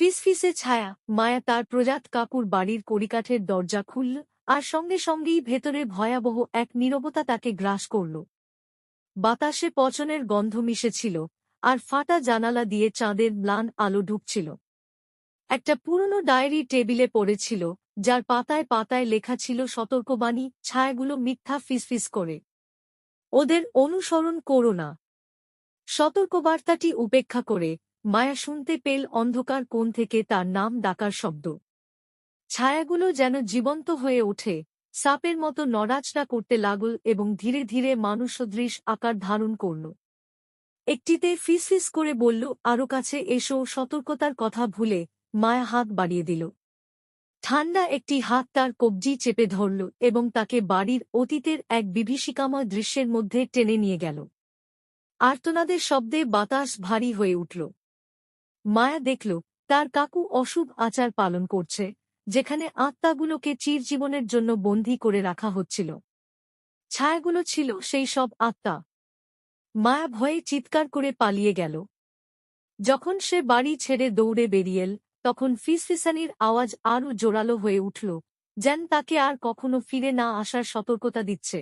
ফিসফিসে ছায়া, মায়া তার প্রজাত কাকুর বাড়ির কড়িকাঠের দরজা খুলল আর সঙ্গে সঙ্গেই ভেতরে ভয়াবহ এক নীরবতা তাকে গ্রাস করল। বাতাসে পচনের গন্ধ মিশেছিল আর ফাটা জানালা দিয়ে চাঁদের ম্লান আলো ঢুকছিল। একটা পুরনো ডায়েরি টেবিলে পড়েছিল, যার পাতায় পাতায় লেখা ছিল সতর্কবাণী, ছায়াগুলো মিথ্যা ফিসফিস করে। ওদের অনুসরণ করো না। সতর্কবার্তাটি উপেক্ষা করে মায়া শুনতে পেল অন্ধকার কোণ থেকে তার নাম ডাকার শব্দ। ছায়াগুলো যেন জীবন্ত হয়ে ওঠে, সাপের মতো নড়াচড়া করতে লাগল এবং ধীরে ধীরে মানুষদৃশ আকার ধারণ করল। একটিতে ফিসফিস করে বলল আরও কাছে এসো, সতর্কতার কথা ভুলে মায়া হাত বাড়িয়ে দিল। ঠান্ডা একটি হাত তার কবজি চেপে ধরল এবং তাকে বাড়ির অতীতের এক বিভীষিকাময় দৃশ্যের মধ্যে টেনে নিয়ে গেল। আর্তনাদের শব্দে বাতাস ভারী হয়ে উঠল। মায়া দেখল, তার কাকু অশুভ আচার পালন করছে, যেখানে আত্মাগুলোকে চিরজীবনের জন্য বন্দী করে রাখা হচ্ছিল। ছায়াগুলো ছিল সেই সব আত্মা। মায়া ভয়ে চিৎকার করে পালিয়ে গেল। যখন সে বাড়ি ছেড়ে দৌড়ে বেরিয়েল, তখন ফিসফিসানির আওয়াজ আরও জোরালো হয়ে উঠল, যেন তাকে আর কখনো ফিরে না আসার সতর্কতা দিচ্ছে।